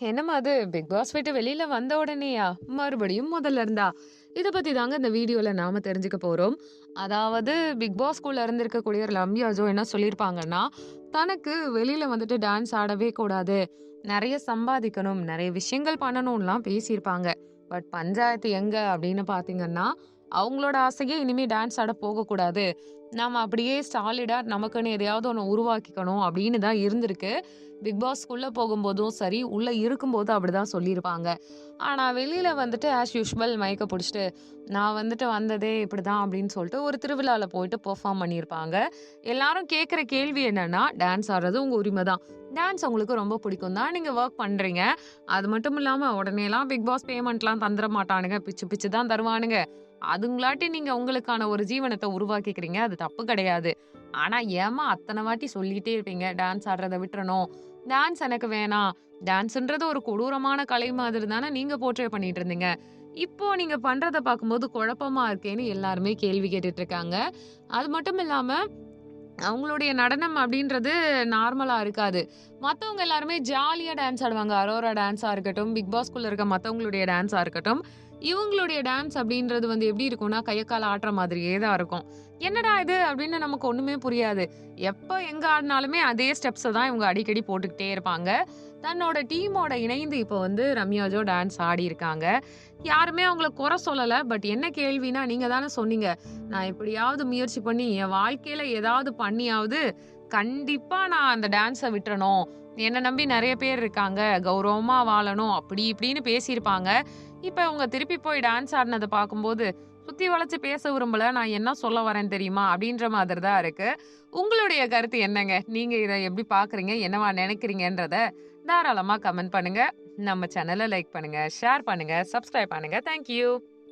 என்னம்மா அது? Big pass விட்டு வெளியில வந்த உடனேயா? மறுபடியும் முதல்ல இருந்தா? இதை பத்தி தாங்க இந்த வீடியோல நாம தெரிஞ்சுக்க போறோம். அதாவது பிக் பாஸ்குள்ள இருந்திருக்கக்கூடிய ரம்யா ஜோ என்ன சொல்லியிருப்பாங்கன்னா தனக்கு வெளியில வந்துட்டு டான்ஸ் ஆடவே கூடாது. நிறைய சம்பாதிக்கணும். நிறைய விஷயங்கள் பண்ணணும்லாம் பேசியிருப்பாங்க. பட் பஞ்சாயத்து எங்க? அப்படின்னு பாத்தீங்கன்னா அவங்களோட ஆசையே இனிமேல் டான்ஸ் ஆட போகக்கூடாது. நாம் அப்படியே சாலிடாக நமக்குன்னு எதையாவது ஒன்று உருவாக்கிக்கணும் அப்படின்னு தான் இருந்திருக்கு. பிக் பாஸ்க்குள்ளே போகும்போதும் சரி உள்ளே இருக்கும்போதும் அப்படிதான் சொல்லியிருப்பாங்க. ஆனால் வெளியில் வந்துட்டு ஆஸ் யூஷுவல் மயக்க பிடிச்சிட்டு நான் வந்துட்டு வந்ததே இப்படி தான் அப்படின்னு சொல்லிட்டு ஒரு திருவிழாவில் போயிட்டு பெர்ஃபார்ம் பண்ணியிருப்பாங்க. எல்லாரும் கேட்குற கேள்வி என்னன்னா டான்ஸ் ஆடுறது உங்கள் உரிமை தான் டான்ஸ் உங்களுக்கு ரொம்ப பிடிக்கும் தான் நீங்கள் ஒர்க் பண்ணுறீங்க அது மட்டும் இல்லாமல் உடனேலாம் பிக் பாஸ் பேமெண்ட்லாம் தந்துட மாட்டானுங்க. பிச்சு பிச்சு தான் தருவானுங்க. அதுங்களாட்டி நீங்கள் உங்களுக்கான ஒரு ஜீவனத்தை உருவாக்கிக்கிறீங்க. அது தப்பு கிடையாது. ஆனால் ஏமா அத்தனை வாட்டி சொல்லிகிட்டே இருப்பீங்க டான்ஸ் ஆடுறத விட்டுறணும். டான்ஸ் எனக்கு வேணாம். டான்ஸுன்றது ஒரு கொடூரமான கலை மாதிரி தானே நீங்கள் போர்ட்ரே பண்ணிட்டு இருந்தீங்க. இப்போ நீங்க பண்றத பார்க்கும்போது குழப்பமா இருக்கேன்னு எல்லாருமே கேள்வி கேட்டுட்டு இருக்காங்க அது மட்டும் இல்லாம அவங்களுடைய நடனம் அப்படின்றது நார்மலாக இருக்காது. மற்றவங்க எல்லாருமே ஜாலியாக டான்ஸ் ஆடுவாங்க. அரோரா டான்ஸாக இருக்கட்டும் பிக் பாஸ்குள்ளே இருக்க மற்றவங்களுடைய டான்ஸாக இருக்கட்டும். இவங்களுடைய டான்ஸ் அப்படின்றது வந்து எப்படி இருக்கும்னா கையக்கால ஆட்டுற மாதிரியே தான் இருக்கும். என்னடா இது அப்படின்னு நமக்கு ஒண்ணுமே புரியாது. எப்போ எங்க ஆடினாலுமே அதே ஸ்டெப்ஸை தான் இவங்க அடிக்கடி போட்டுக்கிட்டே இருப்பாங்க. தன்னோட டீமோட இணைந்து இப்போ வந்து ரம்யாஜோ டான்ஸ் ஆடி இருக்காங்க. யாருமே அவங்கள குறை சொல்லலை பட் என்ன கேள்வினா நீங்க தானே சொன்னீங்க. நான் எப்படியாவது முயற்சி பண்ணி என் வாழ்க்கையில ஏதாவது பண்ணியாவது கண்டிப்பா நான் அந்த டான்ஸை விட்டுறணும். என்னை நம்பி நிறைய பேர் இருக்காங்க. கௌரவமா வாழணும் அப்படி இப்படின்னு பேசியிருப்பாங்க. இப்போ இவங்க திருப்பி போய் டான்ஸ் ஆடினதை பார்க்கும்போது சுத்தி வளைச்சு பேச விரும்பல நான் என்ன சொல்ல வரேன் தெரியுமா? அப்படின்ற மாதிரி தான் இருக்கு. உங்களுடைய கருத்து என்னங்க? நீங்க இதை எப்படி பாக்குறீங்க என்னவா நினைக்கிறீங்கன்றத தாராளமா கமெண்ட் பண்ணுங்க. நம்ம சேனலை லைக் பண்ணுங்க ஷேர் பண்ணுங்க சப்ஸ்கிரைப் பண்ணுங்க. தேங்க்யூ